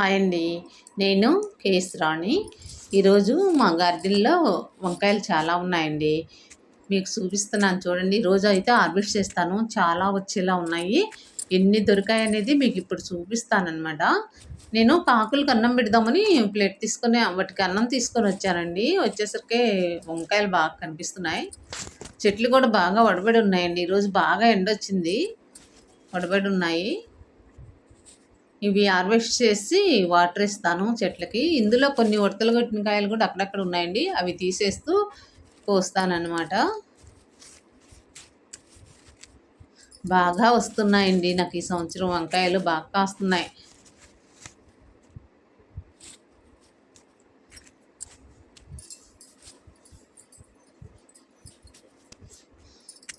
Hi అండి. నేను KS రాణి ఈరోజు మా గార్డెన్లో వంకాయలు చాలా ఉన్నాయండి. మీకు చూపిస్తున్నాను చూడండి. రోజు అయితే హార్వెస్ట్ చేస్తాను. చాలా వచ్చేలా ఉన్నాయి. ఎన్ని దొరికాయి అనేది మీకు ఇప్పుడు చూపిస్తానమాట నేను కాకులకు అన్నం పెడదామని ప్లేట్ తీసుకొని వాటికి అన్నం తీసుకొని వచ్చానండి. వచ్చేసరికి వంకాయలు బాగా కనిపిస్తున్నాయి. చెట్లు కూడా బాగా వడబడి ఉన్నాయండి. ఈరోజు బాగా ఎండ వచ్చింది వడబడి ఉన్నాయి. ఇవి హార్వెస్ట్ చేసి వాటర్ ఇస్తాను చెట్లకి. ఇందులో కొన్ని ఉడతలు కొట్టిన కాయలు కూడా అక్కడక్కడ ఉన్నాయండి. అవి తీసేస్తూ కోస్తానన్నమాట బాగా వస్తున్నాయండి నాకు ఈ సంవత్సరం వంకాయలు బాగా కాస్తున్నాయి.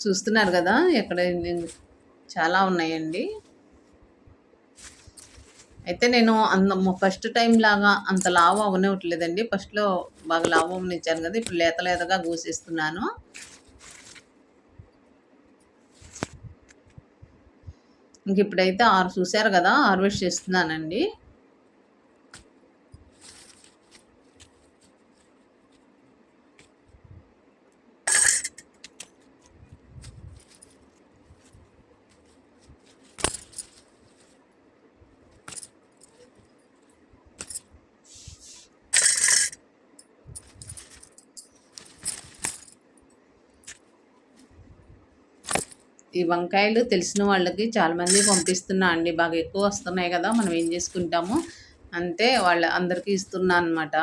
చూస్తున్నారు కదా ఎక్కడ చాలా ఉన్నాయండి. అయితే నేను అంత ఫస్ట్ టైం లాగా అంత లావు అవనివ్వట్లేదండి. ఫస్ట్లో బాగా లావు అవనిచ్చాను కదా ఇప్పుడు లేత లేతగా గూసిస్తున్నాను. ఇంక ఇప్పుడైతే ఆరు చూశారు కదా హార్వెస్ట్ చేస్తున్నానండి. ఈ వంకాయలు తెలిసిన వాళ్ళకి చాలామంది పంపిస్తున్నా అండి. బాగా ఎక్కువ వస్తున్నాయి కదా మనం ఏం చేసుకుంటాము? అంతే వాళ్ళ అందరికీ ఇస్తున్నా అనమాట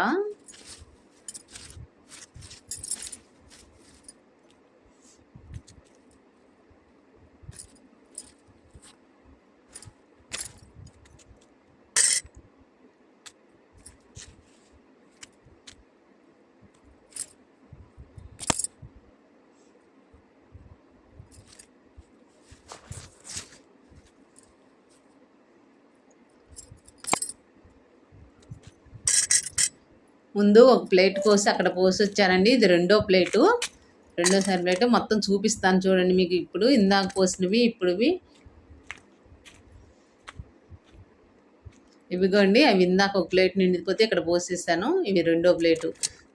ముందు ఒక ప్లేట్ కోసి అక్కడ పోసి వచ్చానండి. ఇది రెండో ప్లేటు. రెండోసారి ప్లేట్ మొత్తం చూపిస్తాను చూడండి మీకు ఇప్పుడు. ఇందాక పోసినవి ఇప్పుడువి. ఇవిగోండి అవి ఇందాక ఒక ప్లేట్ నిండిపోతే ఇక్కడ పోసేసాను. ఇవి రెండో ప్లేటు.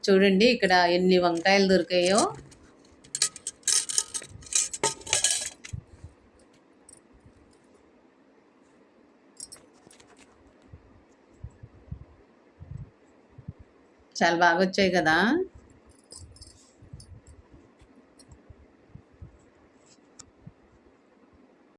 చూడండి ఇక్కడ ఎన్ని వంకాయలు దొరికాయో. చాలా బాగా వచ్చాయి కదా?